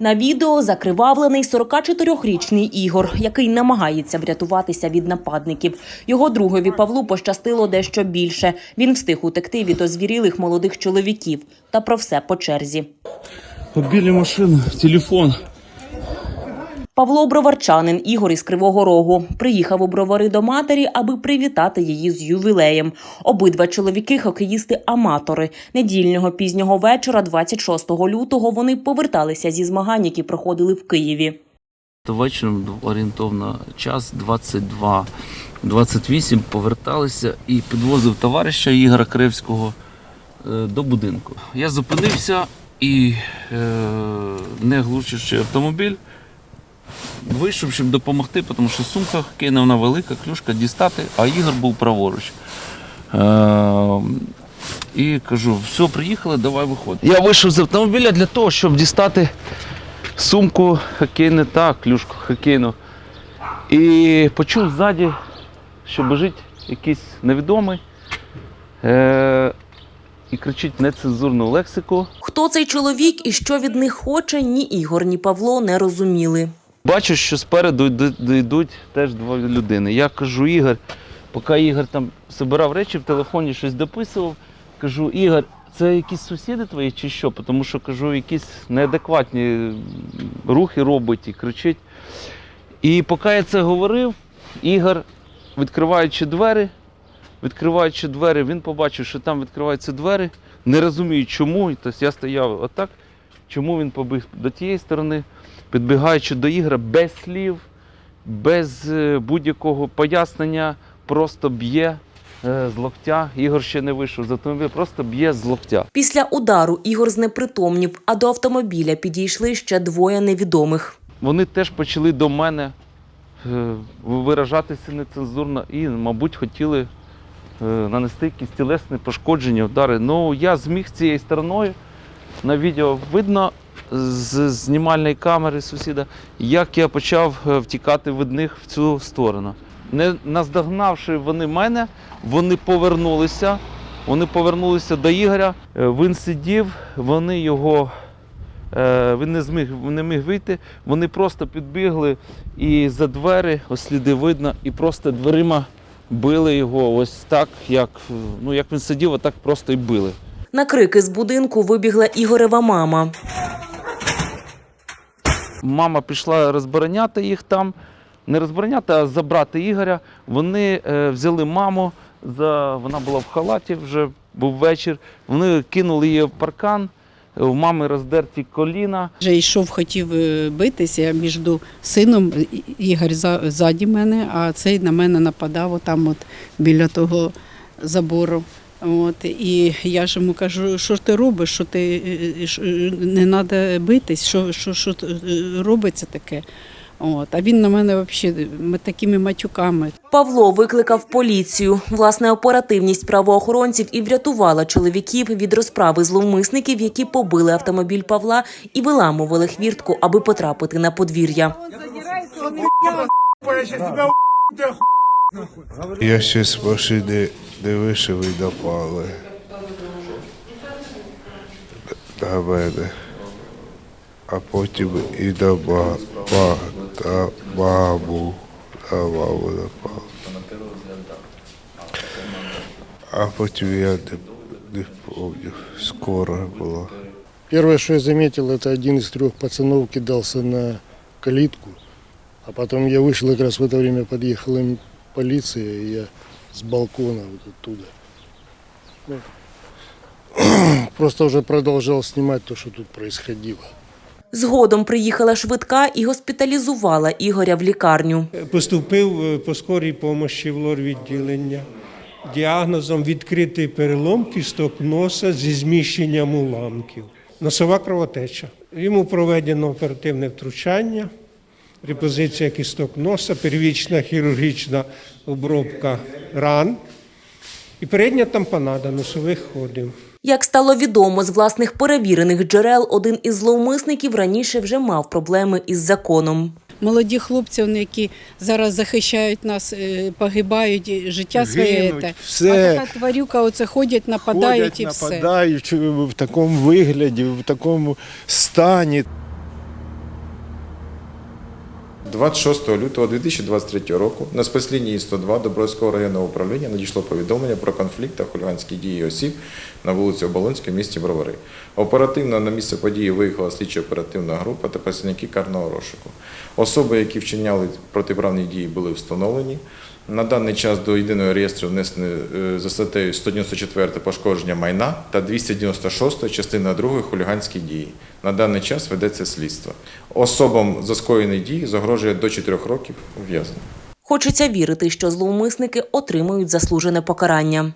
На відео закривавлений 44-річний Ігор, який намагається врятуватися від нападників. Його другові Павлу пощастило дещо більше. Він встиг утекти від озвірілих молодих чоловіків. Та про все по черзі. Побілі машину, телефон. Павло Броварчанин, Ігор із Кривого Рогу, приїхав у бровари до матері, аби привітати її з ювілеєм. Обидва чоловіки хокеїсти-аматори. Недільного пізнього вечора, 26 лютого, вони поверталися зі змагань, які проходили в Києві. Вечором орієнтовно час 22. 28 поверталися і підвозив товариша Ігора Кривського е, до будинку. Я зупинився і, е, не глушивши автомобіль, вийшов, щоб допомогти, тому що сумка хокейна, вона велика, клюшка дістати, а Ігор був праворуч. Е, і кажу, все, приїхали, давай виходь. Я вийшов з автомобіля для того, щоб дістати сумку хокейну та клюшку хокейну. І почув ззаді, що біжить якийсь невідомий е- і кричить нецензурну лексику. Хто цей чоловік і що від них хоче, ні Ігор, ні Павло не розуміли. Бачу, що спереду йду- йдуть теж дві людини. Я кажу, Ігор, поки Ігор там збирав речі в телефоні, щось дописував, кажу, Ігор, це якісь сусіди твої чи що? Тому що кажу, якісь неадекватні рухи робить і кричить. І поки я це говорив, Ігор, відкриваючи двері, відкриваючи двері, він побачив, що там відкриваються двері, не розумію чому. Тобто я стояв отак, чому він побіг до тієї сторони, підбігаючи до Ігора без слів, без е, будь-якого пояснення, просто б'є е, з локтя. Ігор ще не вийшов з автомобіля, просто б'є з локтя. Після удару Ігор знепритомнів, а до автомобіля підійшли ще двоє невідомих. Вони теж почали до мене е, виражатися нецензурно і, мабуть, хотіли нанести якісь тілесні пошкодження, удари. Ну, я зміг цією стороною. На відео видно з знімальної камери сусіда, як я почав е, втікати від них в цю сторону. Не наздогнавши вони мене, вони повернулися. Вони повернулися до Ігоря. Е, Він сидів, вони його Е, Він не зміг не міг вийти. Вони просто підбігли і за двері, ось сліди видно, і просто дверима били його ось так, як, ну, як він сидів, отак просто і били. На крики з будинку вибігла Ігорева мама. Мама пішла розбороняти їх там, не розбороняти, а забрати Ігоря. Вони е, взяли маму, за, вона була в халаті, вже був вечір. Вони кинули її в паркан, у мами роздерті коліна. Вже йшов, хотів е, битися між сином, Ігор за- ззаді мене, а цей на мене нападав отам от біля того забору. От, і я ж йому кажу, що ж ти робиш, що ти е, що, е, не треба битись, що, що, що е, робиться таке. От, а він на мене взагалі такими матюками. Павло викликав поліцію. Власне, оперативність правоохоронців і врятувала чоловіків від розправи зловмисників, які побили автомобіль Павла і виламували хвіртку, аби потрапити на подвір'я. Я ще з машини не вийшов і напали. На мене. А потім і на ба, ба, на маму. На маму напав. А потім я не, не пам'ятаю. Скоро було. Первое, что я заметил, это один из трех пацанов кидался на калитку. А потом я вышел, как раз в это время подъехала м- полиция, и я с балкона вот оттуда. Ну, Просто уже продолжал снимать то, что тут происходило. Згодом приїхала швидка і госпіталізувала Ігоря в лікарню. Поступив е, по скорій помощі в лор-відділення. Діагнозом відкритий перелом кісток носа зі зміщенням уламків. Носова кровотеча. Йому проведено оперативне втручання, репозиція кісток носа, первічна хірургічна обробка ран і передня тампонада носових ходів. Як стало відомо з власних перевірених джерел, один із зловмисників раніше вже мав проблеми із законом. Молоді хлопці, вони, які зараз захищають нас, е, погибають, життя своє. Гинуть, те. все. А така тварюка оце ходять, нападають Ходять, і все. нападають в такому вигляді, в такому стані. 26 лютого 2023 року на спецлінії 102 Добровського районного управління надійшло повідомлення про конфлікт та хуліганські дії осіб на вулиці Оболонській в місті Бровари. Оперативно на місце події виїхала слідчо-оперативна група та працівники карного розшуку. Особи, які вчиняли протиправні дії, були встановлені. На даний час до єдиного реєстру внесено е, за статтею 194 пошкодження майна та 296 частина 2 хуліганські дії. На даний час ведеться слідство. Особам за скоєні дії загрожує до 4 років ув'язнення. Хочеться вірити, що зловмисники отримують заслужене покарання.